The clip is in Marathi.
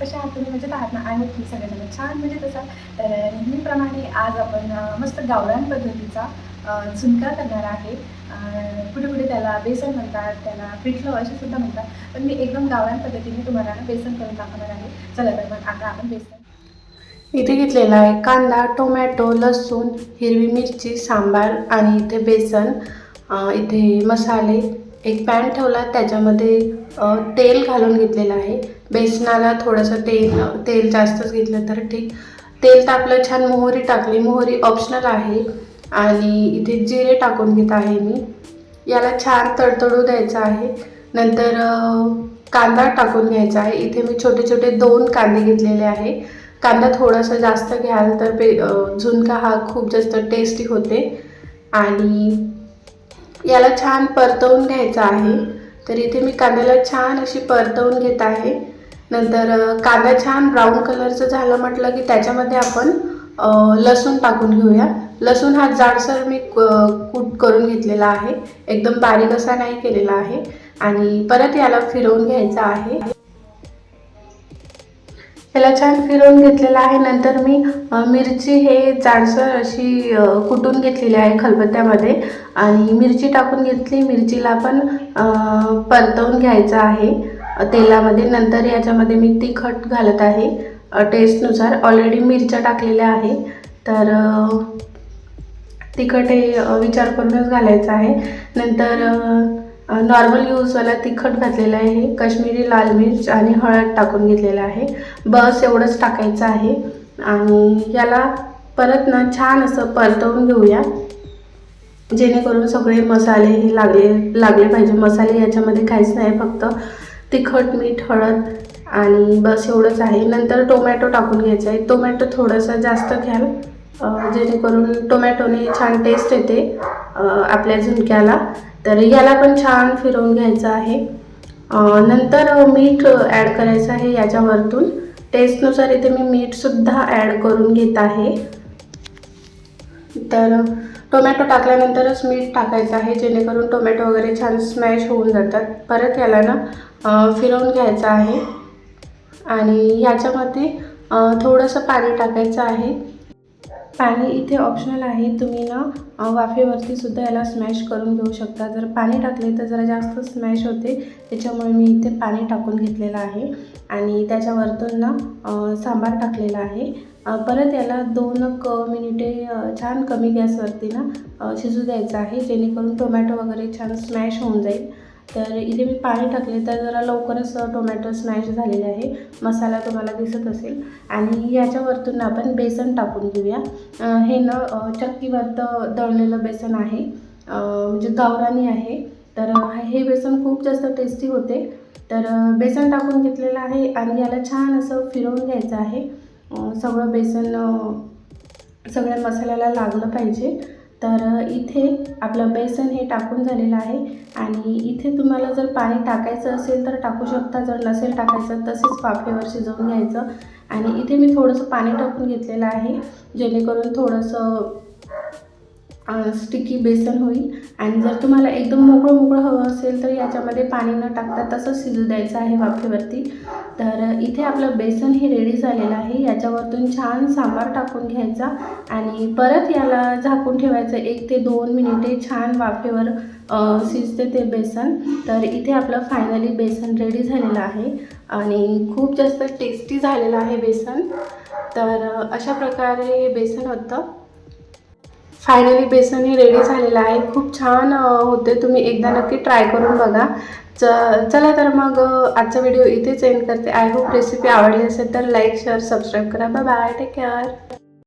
कशा आहात तुम्ही म्हणजे आहात ना आणि तुम्ही सगळेजण. छान म्हणजे तसा तर नेहमीप्रमाणे आज आपण मस्त गावरान पद्धतीचा झुणका करणार आहे. कुठे कुठे त्याला बेसन म्हणतात त्याला पिठलं असे सुद्धा म्हणतात. पण मी एकदम गावरान पद्धतीने तुम्हाला ना बेसन करून दाखवणार आहे. चला तर मग आता आपण बेसन इथे घेतलेला आहे कांदा टोमॅटो लसूण हिरवी मिरची सांबार आणि इथे बेसन इथे मसाले. एक पॅन ठेवला त्याच्यामध्ये तेल घालून घेतलेलं आहे. बेसनाला थोडंसं तेल तेल जास्तच घेतलं तर ठीक. तेल तापलं छान मोहरी टाकली. मोहरी ऑप्शनल आहे. आणि इथे जिरे टाकून घेत आहे मी. याला छान तडतडू द्यायचं आहे. नंतर कांदा टाकून घ्यायचा आहे. इथे मी छोटे छोटे दोन कांदे घेतलेले आहे. कांदा थोडासा जास्त घ्याल तर पे झुणका हा खूप जास्त टेस्टी होते. आणि याला छान परतवून घ्यायचं आहे. तर इथे मी कांद्याला छान अशी परतवून घेत आहे. नंतर कांदा छान ब्राऊन कलरचं झालं म्हटलं की त्याच्यामध्ये आपण लसूण टाकून घेऊया. लसूण हा जाडसर मी क- कूट करून घेतलेला आहे. एकदम बारीक असा नाही केलेला आहे. आणि परत याला फिरवून घ्यायचं आहे. त्याला छान फिरवून घेतलेलं आहे. नंतर मी मिरची हे जाडसर अशी कुटून घेतलेली आहे खलबत्त्यामध्ये. आणि मिरची टाकून घेतली. मिरचीला पण परतवून घ्यायचं आहे तेलामध्ये. नंतर याच्यामध्ये मी तिखट घालत आहे टेस्टनुसार ऑलरेडी मिरच्या टाकलेल्या आहे. तर तिखट हे विचार करूनच घालायचं आहे. नंतर नॉर्मल यूजवाला तिखट घातलेलं आहे काश्मीरी लाल मिर्च आणि हळद टाकून घेतलेलं आहे. बस एवढंच टाकायचं आहे. आणि याला परत ना छान असं परतवून घेऊया. जेणेकरून सगळे मसाले हे लागले लागले पाहिजे. मसाले याच्यामध्ये काहीच नाही फक्त तिखट मीठ हळद आणि बस एवढंच आहे. नंतर टोमॅटो टाकून घ्यायचा आहे. टोमॅटो थोडंसं जास्त घ्याल जेणेकरून टोमॅटोने छान टेस्ट येते आपल्या झुणक्याला. तर याला पण छान फिरवून घ्यायचं आहे. नंतर मीठ ॲड करायचं आहे याच्यावरतून. टेस्टनुसार इथे मी मीठसुद्धा ॲड करून घेत आहे. तर टोमॅटो टाकल्यानंतरच मीठ टाकायचं आहे जेणेकरून टोमॅटो वगैरे छान स्मॅश होऊन जातात. परत याला ना फिरवून घ्यायचं आहे. आणि याच्यामध्ये थोडंसं पाणी टाकायचं आहे. पाणी इथे ऑप्शनल आहे. तुम्ही ना वाफेवरती सुद्धा याला स्मॅश करून घेऊ शकता. जर पाणी टाकले तर जरा जास्त स्मॅश होते. त्याच्यामुळे मी इथे पाणी टाकून घेतलेलं आहे. आणि त्याच्यावरतून ना सांबार टाकलेला आहे. परत याला दोन क मिनिटे छान कमी गॅसवरती ना शिजू द्यायचं आहे. जेणेकरून टोमॅटो वगैरे छान स्मॅश होऊन जाईल. तर इथे मी पाणी टाकले तर जरा लवकरच टोमॅटो स्मॅश झालेले आहे. मसाला तुम्हाला दिसत असेल. आणि याच्यावरतून आपण बेसन टाकून घेऊया. हे न चक्कीवरतं दळलेलं बेसन आहे. म्हणजे गावरानी आहे. तर हे बेसन खूप जास्त टेस्टी होते. तर बेसन टाकून घेतलेलं आहे आणि याला छान असं फिरवून घ्यायचं आहे. सगळं बेसन सगळ्या मसाल्याला लागलं पाहिजे. तर इथे आपलं बेसन हे टाकून झालेलं आहे. आणि इथे तुम्हाला जर पाणी टाकायचं असेल तर टाकू शकता जर नसेल टाकायचं तसेच वाफेवर शिजवून घ्यायचं. आणि इथे मी थोडंसं पाणी टाकून घेतलेलं आहे जेणेकरून थोडंसं स्टिकी बेसन होईल. आणि जर तुम्हाला एकदम मोकळं मोकळं हवं असेल तर याच्यामध्ये पाणी न टाकता तसं शिजू द्यायचं आहे वाफेवरती. तर इथे आपलं बेसन हे रेडी झालेलं आहे. याच्यावरतून छान सांबार टाकून घ्यायचा आणि परत याला झाकून ठेवायचं. एक ते दोन मिनिटे छान वाफेवर शिजते ते बेसन तर इथे आपलं फायनली बेसन रेडी झालेलं आहे. आणि खूप जास्त टेस्टी झालेलं आहे बेसन तर अशा प्रकारे हे बेसन होतं. फायनली बेसन हे रेडी झालेलं आहे. खूप छान होते. तुम्ही एकदा नक्की ट्राय करून बघा. च चला तर मग आजचा व्हिडिओ इथेच एंड करते. आय होप रेसिपी आवडली असेल तर लाईक शेअर सबस्क्राईब करा. Bye bye take care